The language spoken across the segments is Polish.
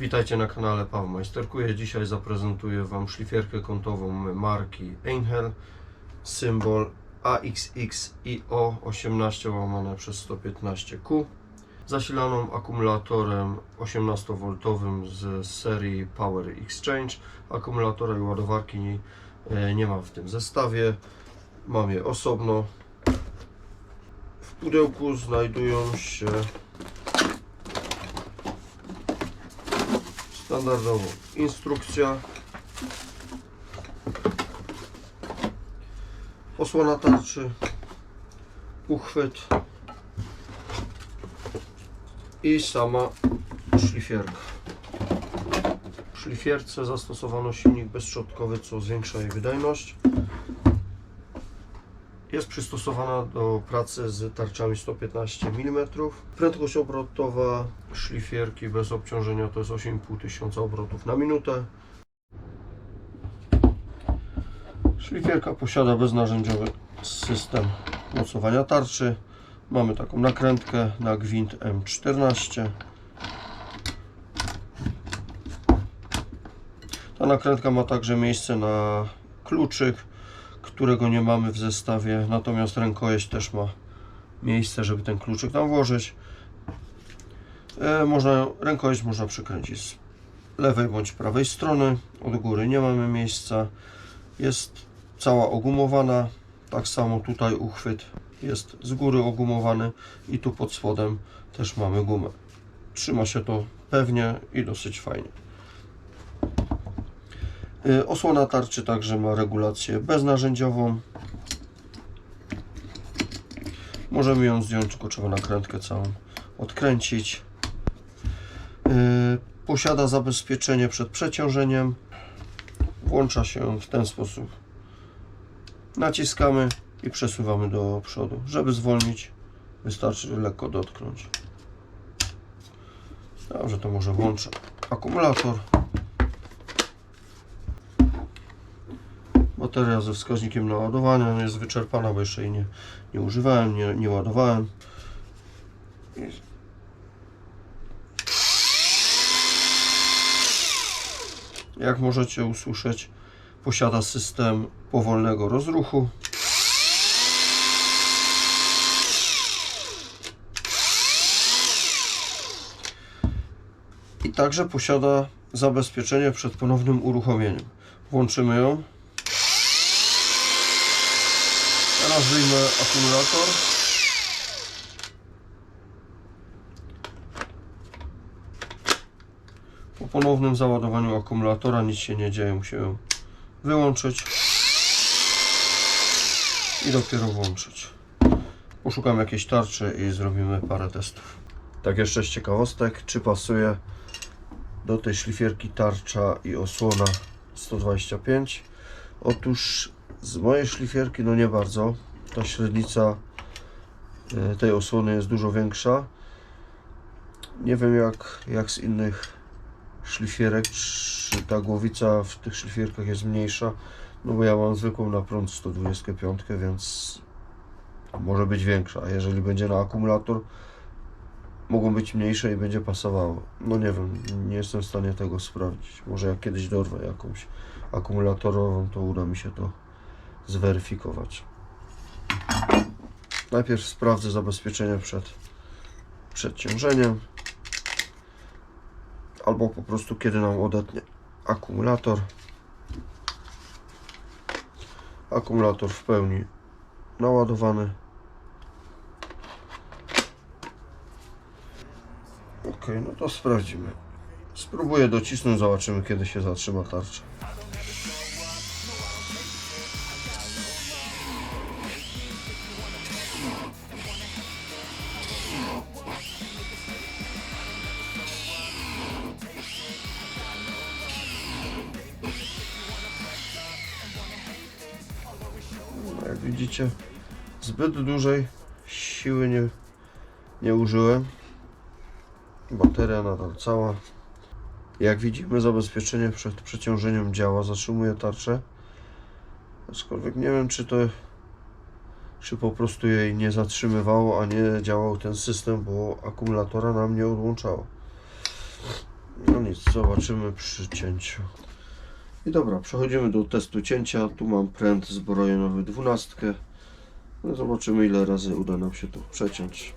Witajcie na kanale Paweł Majsterkuje. Dzisiaj zaprezentuję Wam szlifierkę kątową marki Einhell. Symbol AXXIO 18 łamane przez 115Q. Zasilaną akumulatorem 18V z serii Power Exchange. Akumulatora i ładowarki nie, e, nie ma w tym zestawie. Mam je osobno. W pudełku znajdują się Standardowo instrukcja. Osłona tarczy. Uchwyt. I sama szlifierka. W szlifierce zastosowano silnik bezszczotkowy, co zwiększa jej wydajność. Jest przystosowana do pracy z tarczami 115 mm. Prędkość obrotowa szlifierki bez obciążenia to jest 8,5 tysiąca obrotów na minutę. Szlifierka posiada beznarzędziowy system mocowania tarczy. Mamy taką nakrętkę na gwint M14. Ta nakrętka ma także miejsce na kluczyk którego nie mamy w zestawie, natomiast rękojeść też ma miejsce, żeby ten kluczyk tam włożyć. E, można, rękojeść można przykręcić z lewej bądź prawej strony, od góry nie mamy miejsca. Jest cała ogumowana, tak samo tutaj uchwyt jest z góry ogumowany i tu pod spodem też mamy gumę. Trzyma się to pewnie i dosyć fajnie. Y, Osłona tarczy także ma regulację beznarzędziową. Możemy ją zdjąć, tylko trzeba nakrętkę całą odkręcić. Y, Posiada zabezpieczenie przed przeciążeniem. Włącza się w ten sposób. Naciskamy i przesuwamy do przodu. Żeby zwolnić, wystarczy lekko dotknąć. Dobrze, to może włączę akumulator. Bateria ze wskaźnikiem naładowania jest wyczerpana, bo jeszcze jej nie, nie używałem, nie, nie ładowałem. Jak możecie usłyszeć, posiada system powolnego rozruchu. I także posiada zabezpieczenie przed ponownym uruchomieniem. Włączymy ją. Wyjmę akumulator. Po ponownym załadowaniu akumulatora nic się nie dzieje, ją wyłączyć i dopiero włączyć. Poszukam jakiejś tarczy i zrobimy parę testów. Tak jeszcze z ciekawostek, czy pasuje do tej szlifierki tarcza i osłona 125. Otóż z mojej szlifierki no nie bardzo. Ta średnica e, tej osłony jest dużo większa. Nie wiem jak, jak z innych szlifierek, czy ta głowica w tych szlifierkach jest mniejsza. No bo ja mam zwykłą na prąd 125, więc może być większa. A jeżeli będzie na akumulator, mogą być mniejsze i będzie pasowało. No nie wiem, nie jestem w stanie tego sprawdzić. Może jak kiedyś dorwę jakąś akumulatorową, to uda mi się to zweryfikować. Najpierw sprawdzę zabezpieczenie przed, przed ciążeniem. Albo po prostu kiedy nam odetnie akumulator. Akumulator w pełni naładowany. Ok, no to sprawdzimy. Spróbuję docisnąć, zobaczymy kiedy się zatrzyma tarcza. Widzicie, zbyt dużej siły nie, nie użyłem. Bateria nadal cała. Jak widzimy, zabezpieczenie przed przeciążeniem działa, zatrzymuje tarczę. Aczkolwiek nie wiem, czy to czy po prostu jej nie zatrzymywało, a nie działał ten system, bo akumulatora nam nie odłączało. No nic, zobaczymy przy cięciu. I dobra, przechodzimy do testu cięcia. Tu mam pręt zbrojeniowy 12. No zobaczymy ile razy uda nam się to przeciąć.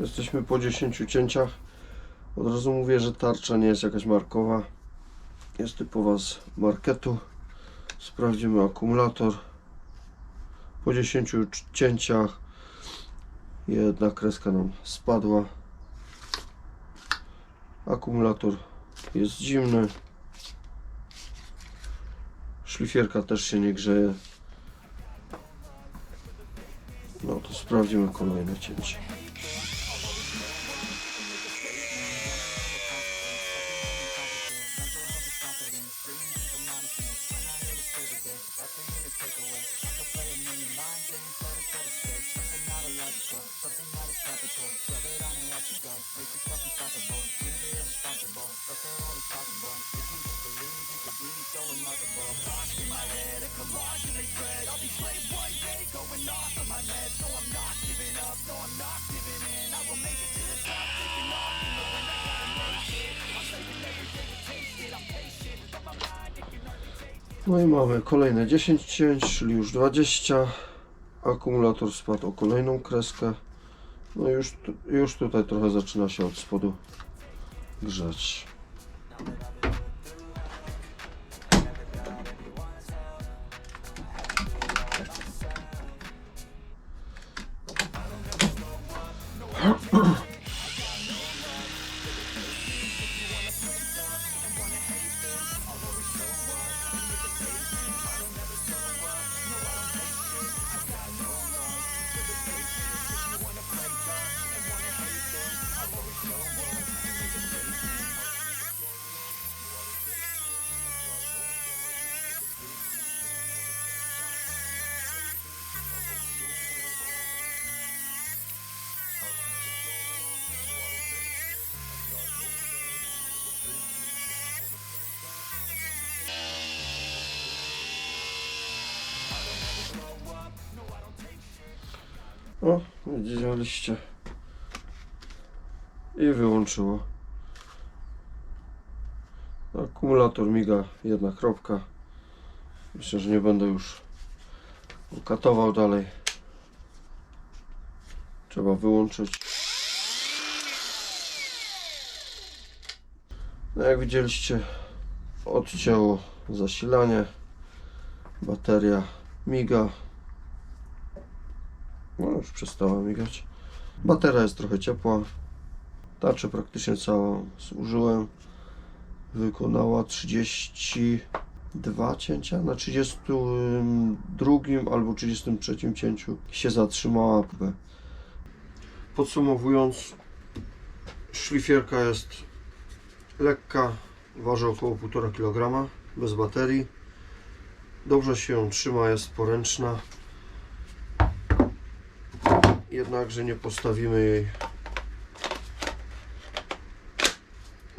Jesteśmy po 10 cięciach. Od razu mówię, że tarcza nie jest jakaś markowa. Jest typowa z marketu. Sprawdzimy akumulator. Po 10 c- cięciach jedna kreska nam spadła. Akumulator jest zimny. Szlifierka też się nie grzeje. No to sprawdzimy kolejne cięcie. No i mamy kolejne 10 cięć, czyli już 20. Akumulator spadł o kolejną kreskę. No i już, już tutaj trochę zaczyna się od spodu grzać. Widzieliście. I wyłączyło. Akumulator miga jedna kropka. Myślę, że nie będę już katował dalej. Trzeba wyłączyć. No jak widzieliście, odcięło zasilanie. Bateria miga. No już przestała migać. Bateria jest trochę ciepła. Tarczę praktycznie całą zużyłem. Wykonała 32 cięcia. Na 32 albo 33 cięciu się zatrzymała. Podsumowując, szlifierka jest lekka, waży około 1,5 kg, bez baterii. Dobrze się ją trzyma, jest poręczna jednakże nie postawimy jej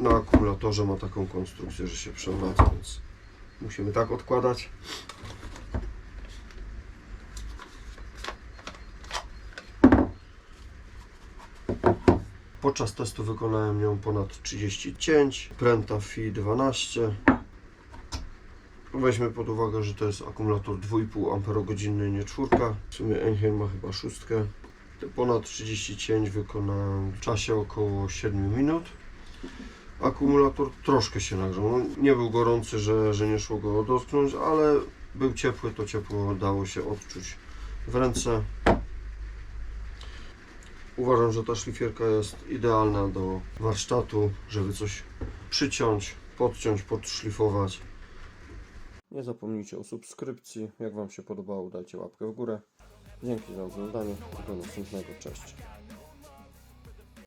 na akumulatorze ma taką konstrukcję, że się przewraca, więc musimy tak odkładać. Podczas testu wykonałem nią ponad 30 cięć, pręta FI 12. Weźmy pod uwagę, że to jest akumulator 2,5 Ah, nie czwórka. W sumie Enheim ma chyba szóstkę. Ponad 30 cięć wykonałem w czasie około 7 minut. Akumulator troszkę się nagrzał. No, nie był gorący, że, że nie szło go dotknąć, ale był ciepły, to ciepło dało się odczuć w ręce. Uważam, że ta szlifierka jest idealna do warsztatu, żeby coś przyciąć, podciąć, podszlifować. Nie zapomnijcie o subskrypcji. Jak Wam się podobało, dajcie łapkę w górę. Dzięki za oglądanie. Do następnego. Cześć.